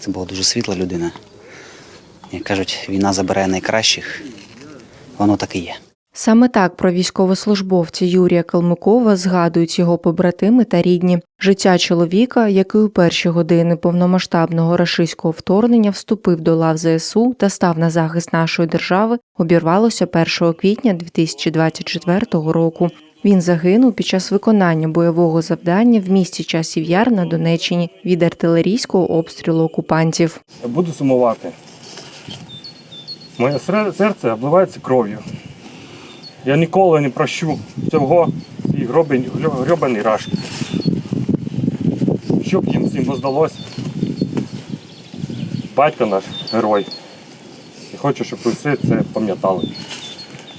Це була дуже світла людина. Як кажуть, війна забирає найкращих. Воно так і є. Саме так про військовослужбовця Юрія Калмикова згадують його побратими та рідні. Життя чоловіка, який у перші години повномасштабного рашистського вторгнення вступив до лав ЗСУ та став на захист нашої держави, обірвалося 1 квітня 2024 року. Він загинув під час виконання бойового завдання в місті Часів Яр на Донеччині від артилерійського обстрілу окупантів. Я буду сумувати. Моє серце обливається кров'ю. Я ніколи не прощу цього гробень, грьобаний раш. Щоб їм всім воздалося. Батько наш герой. І хочу, щоб ви все це пам'ятали.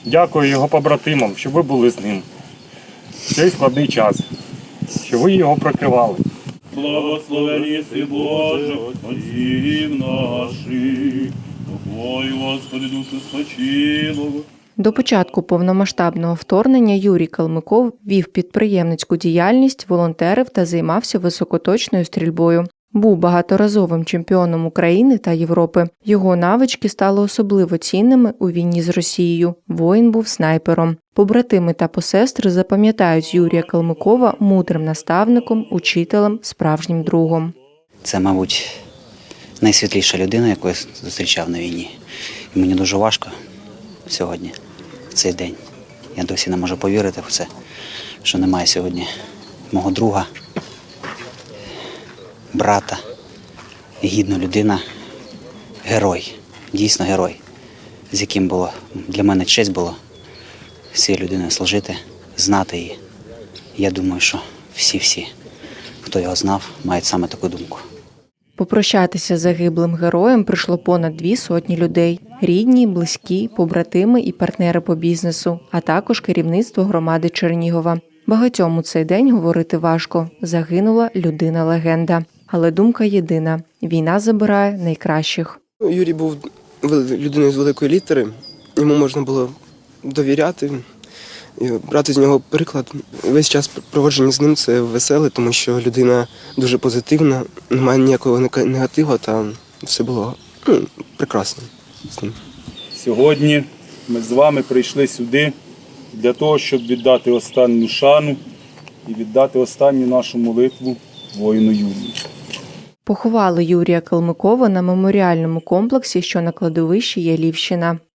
Дякую його побратимам, що ви були з ним. В цей складний час, що ви його прикривали. Благословені си Боже, Отців наших, Тобою, Господи, душу спочилого. До початку повномасштабного вторгнення Юрій Калмиков вів підприємницьку діяльність, волонтерив та займався високоточною стрільбою. Був багаторазовим чемпіоном України та Європи. Його навички стали особливо цінними у війні з Росією. Воїн був снайпером. Побратими та посестри запам'ятають Юрія Калмикова мудрим наставником, учителем, справжнім другом. Це, мабуть, найсвітліша людина, яку я зустрічав на війні. І мені дуже важко сьогодні, в цей день. Я досі не можу повірити в це, що немає сьогодні мого друга, брата, гідна людина, герой, дійсно герой, з яким було для мене честь було цією людиною служити, знати її. Я думаю, що всі-всі, хто його знав, мають саме таку думку. Попрощатися з загиблим героєм прийшло понад дві сотні людей: рідні, близькі, побратими і партнери по бізнесу, а також керівництво громади Чернігова. Багатьом у цей день говорити важко. Загинула людина-легенда. Але думка єдина: війна забирає найкращих. Юрій був людиною з великої літери, йому можна було довіряти, і брати з нього приклад. Весь час проводження з ним це веселе, тому що людина дуже позитивна, немає ніякого негативу, та все було ну, прекрасно з ним. Сьогодні ми з вами прийшли сюди для того, щоб віддати останню шану і віддати останню нашу молитву воїну Юрію. Поховали Юрія Калмикова на меморіальному комплексі, що на кладовищі Ялівщина.